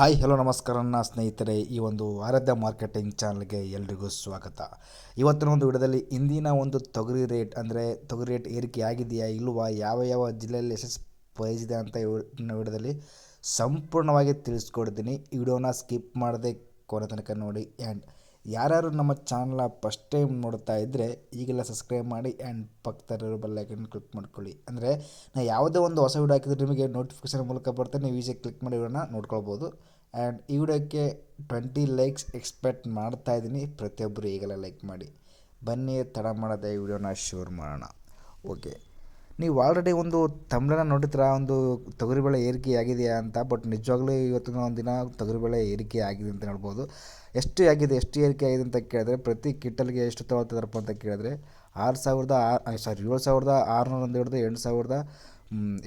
Hi, hello, ನಮಸ್ಕಾರ. ನನ್ನ ಸ್ನೇಹಿತರೆ, ಈ ಒಂದು ಆರಾಧ್ಯ ಮಾರ್ಕೆಟಿಂಗ್ ಚಾನಲ್ಗೆ ಎಲ್ರಿಗೂ ಸ್ವಾಗತ. ಇವತ್ತಿನ ಒಂದು ವಿಡಿಯೋದಲ್ಲಿ ಇಂದಿನ ಒಂದು ತೊಗರಿ ರೇಟ್ ಅಂದರೆ ತೊಗರಿ ರೇಟ್ ಏರಿಕೆ ಆಗಿದೆಯಾ ಇಲ್ವಾ, ಯಾವ ಯಾವ ಜಿಲ್ಲೆಯಲ್ಲಿ ಎಷ್ಟೆಷ್ಟು ಪ್ರೈಸ್ ಇದೆ ಅಂತ ವಿಡಿಯೋದಲ್ಲಿ ಸಂಪೂರ್ಣವಾಗಿ ತಿಳಿಸ್ಕೊಡ್ತೀನಿ. ಈ ವಿಡಿಯೋನ ಸ್ಕಿಪ್ ಮಾಡದೆ ಕೊನೆ ತನಕ ನೋಡಿ. ಆ್ಯಂಡ್ ಯಾರ್ಯಾರು ನಮ್ಮ ಚಾನಲ ಫಸ್ಟ್ ಟೈಮ್ ನೋಡ್ತಾ ಇದ್ದರೆ ಈಗೆಲ್ಲ ಸಬ್ಸ್ಕ್ರೈಬ್ ಮಾಡಿ ಆ್ಯಂಡ್ ಪಕ್ಕದಲ್ಲಿರೋ ಬೆಲ್ಲೈಕನ್ ಕ್ಲಿಕ್ ಮಾಡ್ಕೊಳ್ಳಿ. ಅಂದರೆ ನಾ ಯಾವುದೇ ಒಂದು ಹೊಸ ವೀಡಿಯೋ ಹಾಕಿದ್ರೆ ನಿಮಗೆ ನೋಟಿಫಿಕೇಶನ್ ಮೂಲಕ ಬರ್ತದೆ, ನೀವು ಈಸಿಯಾಗಿ ಕ್ಲಿಕ್ ಮಾಡಿ ವಿಡಿಯೋನ ನೋಡ್ಕೊಳ್ಬೋದು. ಆ್ಯಂಡ್ ಈ ವಿಡಿಯೋಕ್ಕೆ ಟ್ವೆಂಟಿ ಲೈಕ್ಸ್ ಎಕ್ಸ್ಪೆಕ್ಟ್ ಮಾಡ್ತಾ ಇದ್ದೀನಿ. ಪ್ರತಿಯೊಬ್ಬರು ಈಗಲೇ ಲೈಕ್ ಮಾಡಿ. ಬನ್ನಿ, ತಡ ಮಾಡದೆ ಈ ವಿಡಿಯೋನ ಶೇರ್ ಮಾಡೋಣ. ಓಕೆ ನೀವು ಆಲ್ರೆಡಿ ಒಂದು ತಮಿಳನ್ನ ನೋಡಿದ್ರ, ಒಂದು ತೊಗರಿಬೇಳೆ ಏರಿಕೆ ಆಗಿದೆಯಾ ಅಂತ ಬಟ್ ನಿಜವಾಗ್ಲೂ ಇವತ್ತಿನ ಒಂದು ದಿನ ತೊಗರಿಬೇಳೆ ಏರಿಕೆ ಆಗಿದೆ ಅಂತ ಹೇಳ್ಬೋದು. ಎಷ್ಟು ಆಗಿದೆ, ಎಷ್ಟು ಏರಿಕೆ ಆಗಿದೆ ಅಂತ ಕೇಳಿದ್ರೆ, ಪ್ರತಿ ಕಿಟ್ಟಲ್ಗೆ ಎಷ್ಟು ತೊಗೊಳ್ತಿದಾರಪ್ಪ ಅಂತ ಕೇಳಿದ್ರೆ, ಆರು ಸಾವಿರದ ಆರು ಸಾರಿ ಏಳು ಸಾವಿರದ ಆರುನೂರಿಂದ ಹಿಡಿದು ಎಂಟು ಸಾವಿರದ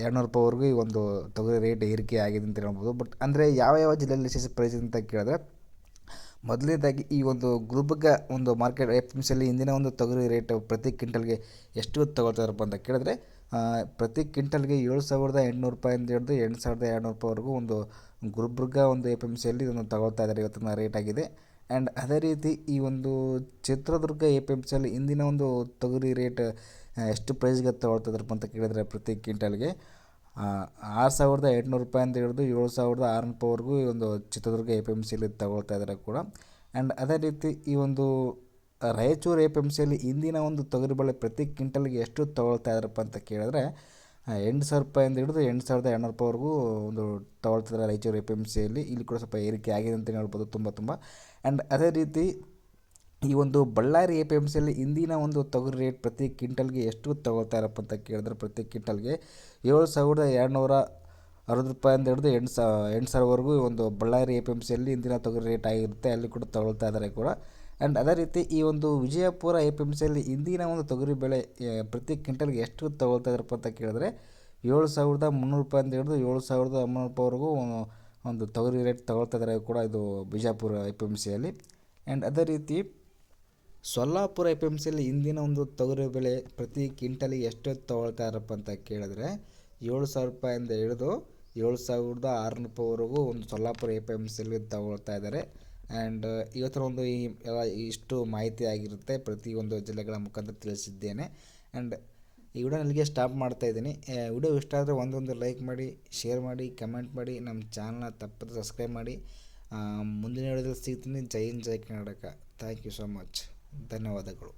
ಎರಡುನೂರು ರೂಪಾಯಿವರೆಗೂ ಈ ಒಂದು ತೊಗರಿ ರೇಟ್ ಏರಿಕೆ ಆಗಿದೆ ಅಂತ ಹೇಳ್ಬೋದು. ಬಟ್ ಅಂದರೆ ಯಾವ ಯಾವ ಜಿಲ್ಲೆಯಲ್ಲಿ ಎಷ್ಟು ಪ್ರೈಸ್ ಅಂತ ಕೇಳಿದ್ರೆ, ಮೊದಲನೇದಾಗಿ ಈ ಒಂದು ಗ್ರೂಪ್ಗೆ ಒಂದು ಮಾರ್ಕೆಟ್ ಎಫ್ ಎಂ ಸಿಯಲ್ಲಿ ಇಂದಿನ ಒಂದು ತೊಗರಿ ರೇಟ್ ಪ್ರತಿ ಕ್ವಿಂಟಲ್ಗೆ ಎಷ್ಟು ತೊಗೊಳ್ತಾರಪ್ಪ ಅಂತ ಕೇಳಿದ್ರೆ ಪ್ರತಿ ಕ್ವಿಂಟಲ್ಗೆ ಏಳು ಸಾವಿರದ ಎಂಟುನೂರು ರೂಪಾಯಿಂದ ಹಿಡಿದು ಎಂಟು ಸಾವಿರದ ಎರಡುನೂರು ರೂಪಾಯಿವರೆಗೂ ಒಂದು ಗುಲ್ಬರ್ಗ ಒಂದು ಎ ಪಿ ಎಂ ಸಿಯಲ್ಲಿ ಇದನ್ನು ತಗೊಳ್ತಾ ಇದ್ದಾರೆ ಇವತ್ತಿನ ರೇಟ್ ಆಗಿದೆ. ಆ್ಯಂಡ್ ಅದೇ ರೀತಿ ಈ ಒಂದು ಚಿತ್ರದುರ್ಗ ಎ ಪಿ ಎಂ ಸಿಯಲ್ಲಿ ಇಂದಿನ ಒಂದು ತೊಗರಿ ರೇಟ್ ಎಷ್ಟು ಪ್ರೈಸ್ಗೆ ತೊಗೊಳ್ತಿದ್ರಪ್ಪ ಅಂತ ಕೇಳಿದರೆ ಪ್ರತಿ ಕ್ವಿಂಟಲ್ಗೆ ಆರು ಸಾವಿರದ ಎಂಟುನೂರು ರೂಪಾಯಿಂದ ಹಿಡಿದು ಏಳು ಸಾವಿರದ ಆರುನೂರು ರೂಪಾಯಿವರೆಗೂ ಈ ಒಂದು ಚಿತ್ರದುರ್ಗ ಎ ಪಿ ಎಂ ಸಿಯಲ್ಲಿ ತಗೊಳ್ತಾ ಇದ್ದಾರೆ ಕೂಡ. ಆ್ಯಂಡ್ ಅದೇ ರೀತಿ ಈ ಒಂದು ರಾಯಚೂರು ಎ ಪಿ ಎಂ ಸಿಯಲ್ಲಿ ಇಂದಿನ ಒಂದು ತೊಗರಿಬೇಳೆ ಪ್ರತಿ ಕ್ವಿಂಟಲ್ಗೆ ಎಷ್ಟು ತೊಗೊಳ್ತಾ ಇದ್ದಾರಪ್ಪ ಅಂತ ಕೇಳಿದ್ರೆ ಎಂಟು ಸಾವಿರ ರೂಪಾಯಿಂದ ಹಿಡಿದು ಎಂಟು ಸಾವಿರದ ಎರಡುನೂರು ರೂಪಾಯಿವರೆಗೂ ಒಂದು ತೊಗೊಳ್ತಿದ್ದಾರೆ ರಾಯಚೂರು ಎ ಪಿ ಎಂ ಸಿಯಲ್ಲಿ ಇಲ್ಲಿ ಕೂಡ ಸ್ವಲ್ಪ ಏರಿಕೆ ಆಗಿದೆ ಅಂತಲೇ ಹೇಳ್ಬೋದು ತುಂಬ ತುಂಬ. ಆ್ಯಂಡ್ ಅದೇ ರೀತಿ ಈ ಒಂದು ಬಳ್ಳಾರಿ ಎ ಪಿ ಎಂ ಸಿಯಲ್ಲಿ ಇಂದಿನ ಒಂದು ತೊಗರಿ ರೇಟ್ ಪ್ರತಿ ಕ್ವಿಂಟಲ್ಗೆ ಎಷ್ಟು ತೊಗೊಳ್ತಾ ಇರಪ್ಪ ಅಂತ ಕೇಳಿದ್ರೆ, ಪ್ರತಿ ಕ್ವಿಂಟಲ್ಗೆ ಏಳು ಸಾವಿರದ ಎರಡುನೂರ ಅರವತ್ತು ರೂಪಾಯಿಂದ ಹಿಡಿದು ಎಂಟು ಸಾ ಎಂಟು ಸಾವಿರವರೆಗೂ ಒಂದು ಬಳ್ಳಾರಿ ಎ ಪಿ ಎಂ ಸಿಯಲ್ಲಿ ಇಂದಿನ ತೊಗರಿ ರೇಟ್ ಆಗಿರುತ್ತೆ, ಅಲ್ಲಿ ಕೂಡ ತೊಗೊಳ್ತಾ ಇದ್ದಾರೆ ಕೂಡ. ಆ್ಯಂಡ್ ಅದೇ ರೀತಿ ಈ ಒಂದು ವಿಜಯಪುರ ಎ ಪಿ ಎಂ ಸಿಯಲ್ಲಿ ಇಂದಿನ ಒಂದು ತೊಗರಿ ಬೆಳೆ ಪ್ರತಿ ಕ್ವಿಂಟಲ್ಗೆ ಎಷ್ಟು ತಗೊಳ್ತಾ ಇದ್ದಾರಪ್ಪ ಅಂತ ಕೇಳಿದ್ರೆ ಏಳು ಸಾವಿರದ ಮುನ್ನೂರು ರೂಪಾಯಿಂದ ಹಿಡಿದು ಏಳು ಸಾವಿರದ ಮುನ್ನೂರು ರೂಪಾಯಿವರೆಗೂ ಒಂದು ತೊಗರಿ ರೇಟ್ ತೊಗೊಳ್ತಾ ಇದ್ದಾರೆ ಕೂಡ ಇದು ಬಿಜಾಪುರ ಎ ಪಿ ಎಂ ಸಿಯಲ್ಲಿ ಆ್ಯಂಡ್ ಅದೇ ರೀತಿ ಸೊಲ್ಲಾಪುರ ಎ ಪಿ ಎಂ ಸಿಯಲ್ಲಿ ಇಂದಿನ ಒಂದು ತೊಗರಿ ಬೆಳೆ ಪ್ರತಿ ಕ್ವಿಂಟಲಿಗೆ ಎಷ್ಟು ತಗೊಳ್ತಾ ಇದ್ದಾರಪ್ಪ ಅಂತ ಕೇಳಿದ್ರೆ ಏಳು ಸಾವಿರ ರೂಪಾಯಿಂದ ಹಿಡಿದು ಏಳು ಸಾವಿರದ ಆರುನೂರು ರೂಪಾಯಿವರೆಗೂ ಒಂದು ಸೊಲ್ಲಾಪುರ ಎ ಪಿ ಎಂ ಸಿಯಲ್ಲಿ ತಗೊಳ್ತಾ ಇದ್ದಾರೆ ಆ್ಯಂಡ್ ಇವತ್ತಿನ ಒಂದು ಈ, ಎಲ್ಲ ಇಷ್ಟು ಮಾಹಿತಿ ಆಗಿರುತ್ತೆ ಪ್ರತಿಯೊಂದು ಜಿಲ್ಲೆಗಳ ಮುಖಾಂತರ ತಿಳಿಸಿದ್ದೇನೆ. ಆ್ಯಂಡ್ ಈ ವಿಡಿಯೋ ನನಗೆ ಸ್ಟಾಪ್ ಮಾಡ್ತಾ ಇದ್ದೀನಿ. ವಿಡಿಯೋ ಇಷ್ಟ ಆದರೆ ಒಂದೊಂದು ಲೈಕ್ ಮಾಡಿ ಶೇರ್ ಮಾಡಿ ಕಮೆಂಟ್ ಮಾಡಿ, ನಮ್ಮ ಚಾನಲ್ನ ತಪ್ಪದೆ ಸಬ್ಸ್ಕ್ರೈಬ್ ಮಾಡಿ. ಮುಂದಿನ ವಿಡಿಯೋದಲ್ಲಿ ಸಿಗ್ತೀನಿ. ಜೈ ಹಿಂದ್, ಜೈ Karnataka. Thank you so much ಧನ್ಯವಾದಗಳು.